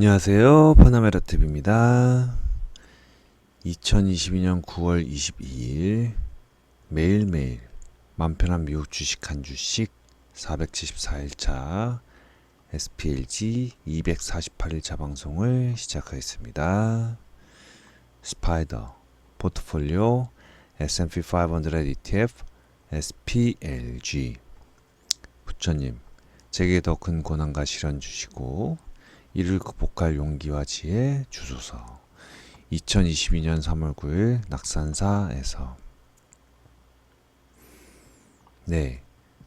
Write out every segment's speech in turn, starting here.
안녕하세요. 파나메라 TV입니다. 2022년 9월 22일 매일매일 맘편한 미국 주식 한 주씩 474일차 SPLG 248일차 방송을 시작하겠습니다. 스파이더 포트폴리오 S&P 500 ETF SPLG 부처님 제게 더 큰 고난과 시련 주시고 이를 극복할 용기와 지혜 주소서. 2022년 3월 9일 낙산사에서. 네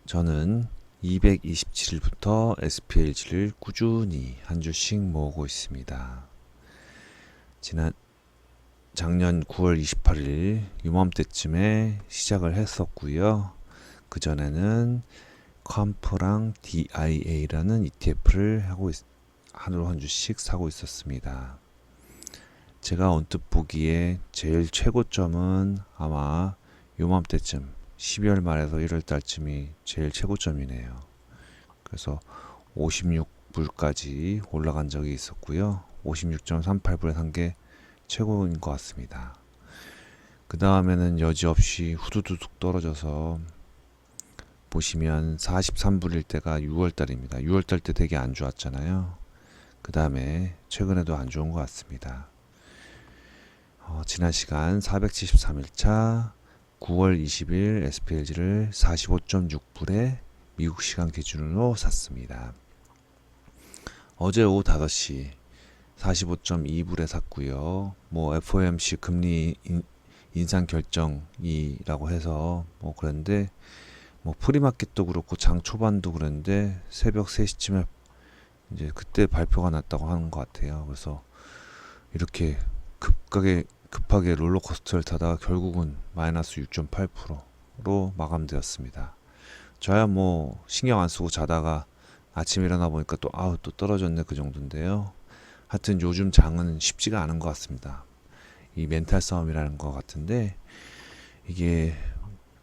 저는 227일부터 SPLG를 꾸준히 한 주씩 모으고 있습니다. 지난 작년 9월 28일 유맘때쯤에 시작을 했었고요. 그 전에는 컴프랑 DIA라는 ETF를 하고 있, 하루 한 주씩 사고 있었습니다. 제가 언뜻 보기에 제일 최고점은 아마 요맘때쯤 12월 말에서 1월 달쯤이 제일 최고점이네요. 그래서 56불까지 올라간 적이 있었고요. 56.38불에 산 게 최고인 것 같습니다. 그 다음에는 여지없이 후두둑 떨어져서 보시면 43불일 때가 6월 달입니다. 6월 달 때 되게 안 좋았잖아요. 그 다음에 최근에도 안 좋은 것 같습니다. 어, 지난 시간 473일차 9월 20일 SPLG를 45.6불에 미국 시간 기준으로 샀습니다. 어제 오후 5시 45.2불에 샀고요. 뭐 FOMC 금리 인, 인상 결정이라고 해서 뭐 그런데 뭐 프리마켓도 그렇고 장 초반도 그랬는데 새벽 3시쯤에 이제 그때 발표가 났다고 하는 것 같아요. 그래서 이렇게 급하게 급하게 롤러코스터를 타다가 결국은 마이너스 6.8%로 마감되었습니다. 저야 뭐 신경 안 쓰고 자다가 아침 일어나 보니까 또 아우 또 떨어졌네 그 정도인데요. 하여튼 요즘 장은 쉽지가 않은 것 같습니다. 이 멘탈 싸움이라는 것 같은데 이게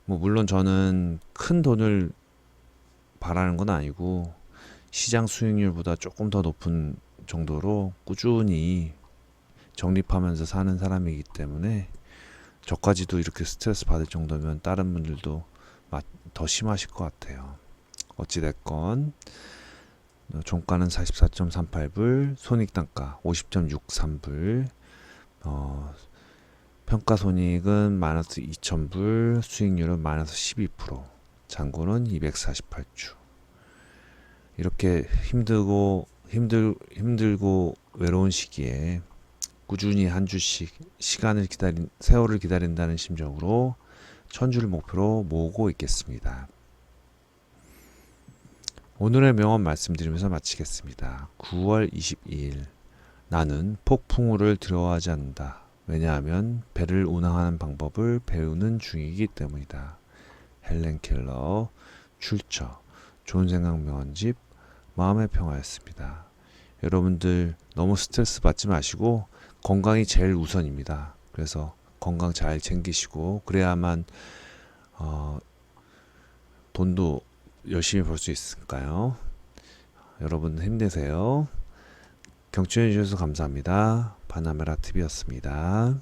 뭐 물론 저는 큰 돈을 바라는 건 아니고 시장 수익률보다 조금 더 높은 정도로 꾸준히 적립하면서 사는 사람이기 때문에 저까지도 이렇게 스트레스 받을 정도면 다른 분들도 더 심하실 것 같아요. 어찌됐건 종가는 44.38불, 손익단가 50.63불, 어, 평가손익은 마이너스 2,000불, 수익률은 마이너스 12%, 잔고는 248주. 이렇게 힘들고 힘들 힘들고 외로운 시기에 꾸준히 한 주씩 시간을 기다린 세월을 기다린다는 심정으로 천 주를 목표로 모으고 있겠습니다. 오늘의 명언 말씀드리면서 마치겠습니다. 9월 22일 나는 폭풍우를 두려워하지 않는다. 왜냐하면 배를 운항하는 방법을 배우는 중이기 때문이다. 헬렌 켈러 출처 좋은 생각 명언집 마음의 평화였습니다. 여러분들 너무 스트레스 받지 마시고 건강이 제일 우선입니다. 그래서 건강 잘 챙기시고 그래야만 어, 돈도 열심히 벌 수 있으니까요. 여러분 힘내세요. 경청해 주셔서 감사합니다. 바나메라 TV였습니다.